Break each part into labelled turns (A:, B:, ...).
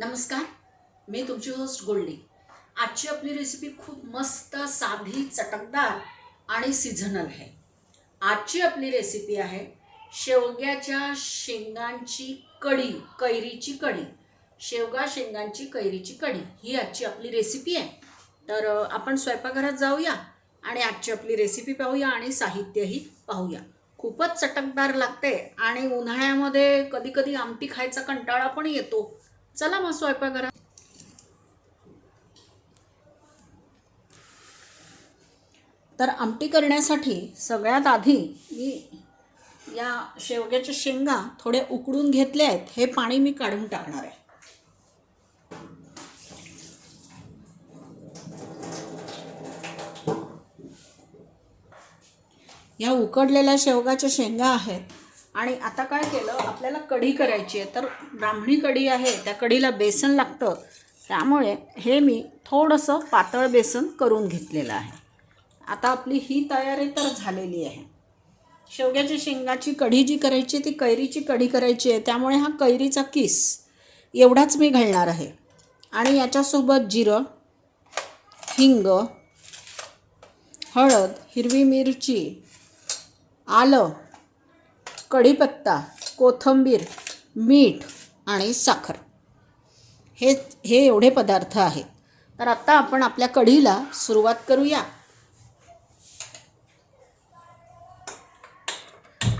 A: नमस्कार मी तुमची होस्ट गोल्डी. आजची आपली रेसिपी खूप मस्त साधी चटकदार आणि सीझनल आहे. आजची आपली रेसिपी आहे शेवग्याच्या शेंगांची कढी कैरीची कढी. शेवगा शेंगांची कैरीची कढी ही आजची आपली रेसिपी आहे. तर आपण स्वयंपाकघरात जाऊया आणि आजची आपली रेसिपी पाहूया आणि साहित्यही पाहूया. खूपच चटकदार लागते आणि उन्हाळ्यामध्ये कधीकधी आमटी खायचा कंटाळा पण येतो. चला मग स्वयंपाक करा. तर आमटी करण्यासाठी सगळ्यात आधी मी या शेवग्याच्या शेंगा थोडे उकडून घेतल्या आहेत. हे पाणी मी काढून टाकणार आहे. या उकडलेल्या शेवगाच्या शेंगा आहेत. आणि आता काय केलं आपल्याला कढी करायची आहे. तर ब्राह्मणी कढी आहे त्या कढीला बेसन लागतं. त्यामुळे हे मी थोडंसं पातळ बेसन करून घेतलेलं आहे. आता आपली ही तयारी तर झालेली आहे. शेवग्याच्या शेंगाची कढी जी करायची ती कैरीची कढी करायची आहे. त्यामुळे हा कैरीचा किस एवढाच मी घालणार आहे. आणि याच्यासोबत जिरं हिंग हळद हिरवी मिरची आलं कढीपत्ता कोथिंबीर मीठ आणि साखर. हे हे एवढे पदार्थ आहेत. तर आत्ता आपण आपल्या कढीला सुरुवात करूया.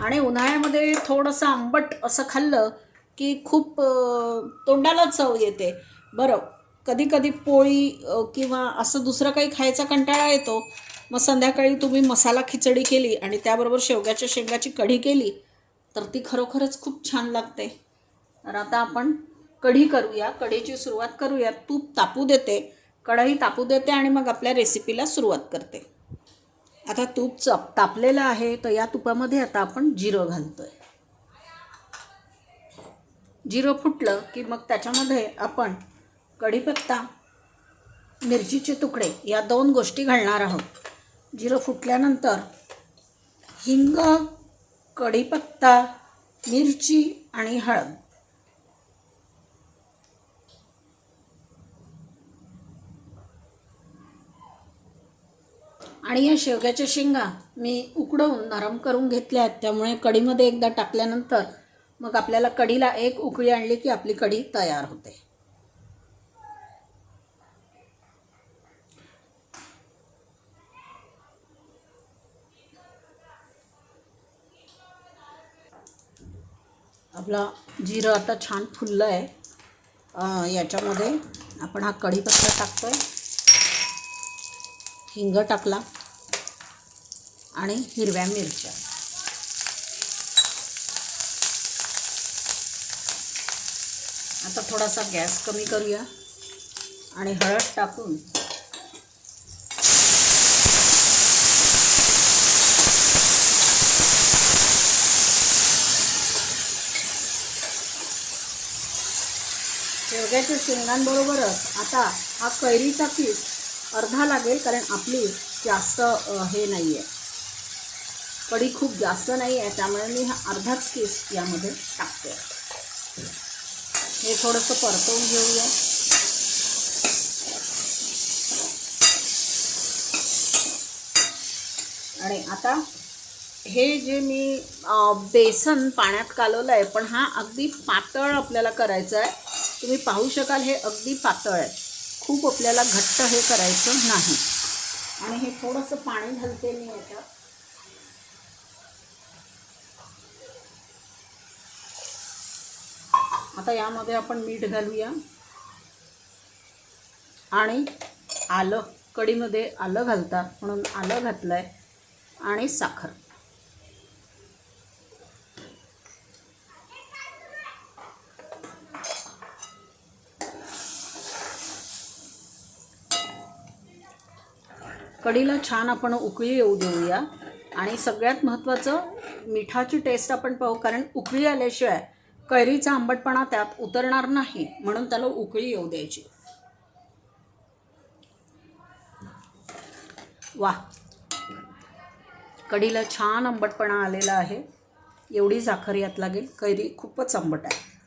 A: आणि उन्हाळ्यामध्ये थोडंसं आंबट असं खाल्लं की खूप तोंडाला चव येते. बरं कधी कधी पोळी किंवा असं दुसरं काही खायचा कंटाळा येतो. मग संध्याकाळी तुम्ही मसाला खिचडी केली आणि त्याबरोबर शेवग्याच्या शेंगाची कढी केली. तर ती खरोखरच खूप छान लागते. तर आता आपण कढी करूया. कढीची सुरुवात करूया. तूप तापू देते. कढई तापू देते आणि मग आपल्या रेसिपीला सुरुवात करते. आता तूप चप तापलेलं आहे तर या तुपामध्ये आता आपण जिरं घालतोय. जिरं फुटलं की मग त्याच्यामध्ये आपण कढीपत्ता मिरचीचे तुकडे या दोन गोष्टी घालणार आहोत. जिरं फुटल्यानंतर हिंग कढीपत्ता मिरची आणि हळद. आणि या शेवग्याच्या शेंगा मी उकडवून नरम करून घेतल्या आहेत. त्यामुळे कढीमध्ये एकदा टाकल्यानंतर मग आपल्याला कढीला एक उकळी आणली की आपली कढी तयार होते. आपला जिरं आता छान फुललं आहे याच्यामध्ये आपण हा कढीपत्ता टाकतो आहे हिंग टाकला. आणि हिरव्या मिरच्या. आता थोडासा गॅस कमी करूया. आणि हळद टाकून शेवग्याच्या शेंगांबरोबरच आता हा कैरीचा पीस अर्धा लागेल कारण आपली जास्त हे नाही आहे कढी खूप जास्त नाही आहे त्यामुळे मी हा अर्धाच पीस यामध्ये टाकते. हे थोडंसं परतवून घेऊया. आणि आता हे जे मी बेसन पाण्यात कालवलं आहे पण हा अगदी पातळ आपल्याला करायचं आहे तुम्ही पाहू शकाल हे अगदी पातळ आहे. खूप आपल्याला घट्ट हे करायचं नाही. आणि हे थोडंसं पाणी घालते मी याच्यात आता यामध्ये आपण मीठ घालूया. आणि आलं कढीमध्ये आलं घालतात म्हणून आलं घातलं आहे आणि साखर. कढीला छान आपण उकळी येऊ देऊया. आणि सगळ्यात महत्त्वाचं मिठाची टेस्ट आपण पाहू कारण उकळी आल्याशिवाय कैरीचा आंबटपणा त्यात उतरणार नाही म्हणून त्याला उकळी येऊ द्यायची. वा कढीला छान आंबटपणा आलेला आहे. एवढी साखर यात लागेल. कैरी खूपच आंबट आहे.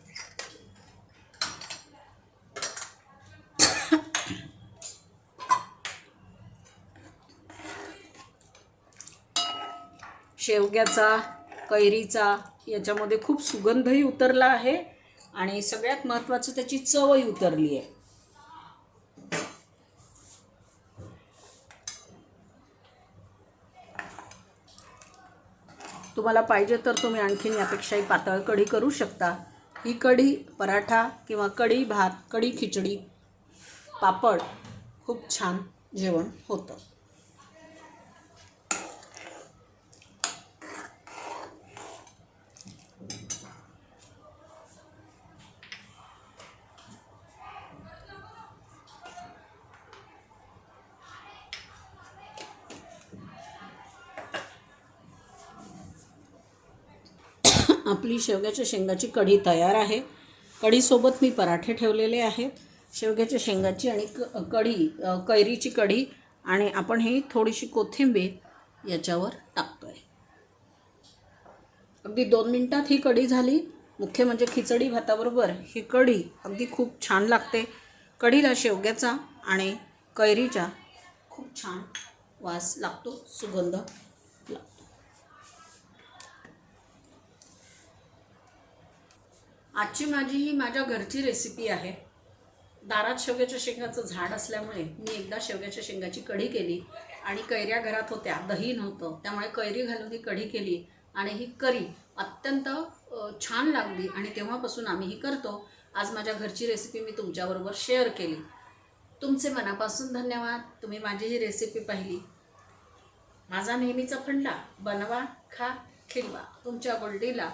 A: शेवग्याचा कैरीचा याच्यामध्ये खूप सुगंधही उतरला आहे आणि सगळ्यात महत्त्वाचं त्याची चवही उतरली आहे. तुम्हाला पाहिजे तर तुम्ही आणखीन यापेक्षाही पातळ कढी करू शकता. ही कढी पराठा किंवा कढी भात कढी खिचडी पापड खूप छान जेवण होतं. आपली शेवग्याच्या शेंगाची कढी तयार आहे. कढीसोबत मी पराठे ठेवलेले आहेत. शेवग्याच्या शेंगाची आणि क कढी कैरीची कढी आणि आपण ही थोडीशी कोथिंबीर याच्यावर टाकतो आहे अगदी दोन मिनटात ही कढी झाली. मुख्य म्हणजे खिचडी भाताबरोबर ही कढी अगदी खूप छान लागते. कढीला शेवग्याचा आणि कैरीचा खूप छान वास लागतो. सुगंध लागतो आजची माझी ही माझ्या घरची रेसिपी आहे. दारात शेवग्याच्या शेंगाचं झाड असल्यामुळे मी एकदा शेवग्याच्या शेंगाची कढी केली आणि कैऱ्या घरात होत्या दही नव्हतं. त्यामुळे कैरी घालून ही कढी केली आणि ही करी अत्यंत छान लागली आणि तेव्हापासून आम्ही ही करतो. आज माझ्या घरची रेसिपी मी तुमच्याबरोबर शेअर केली. तुमचे मनापासून धन्यवाद. तुम्ही माझी ही रेसिपी पाहिली. माझा नेहमीचा फंडा बनवा खा खिलवा. तुमच्या गोल्डीला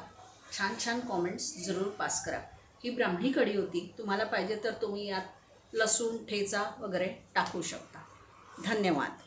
A: छान छान कॉमेंट्स जरूर पास करा. ही ब्राह्मणी कढी होती तुम्हाला पाहिजे तर तुम्ही यात लसूण ठेचा वगैरे टाकू शकता. धन्यवाद.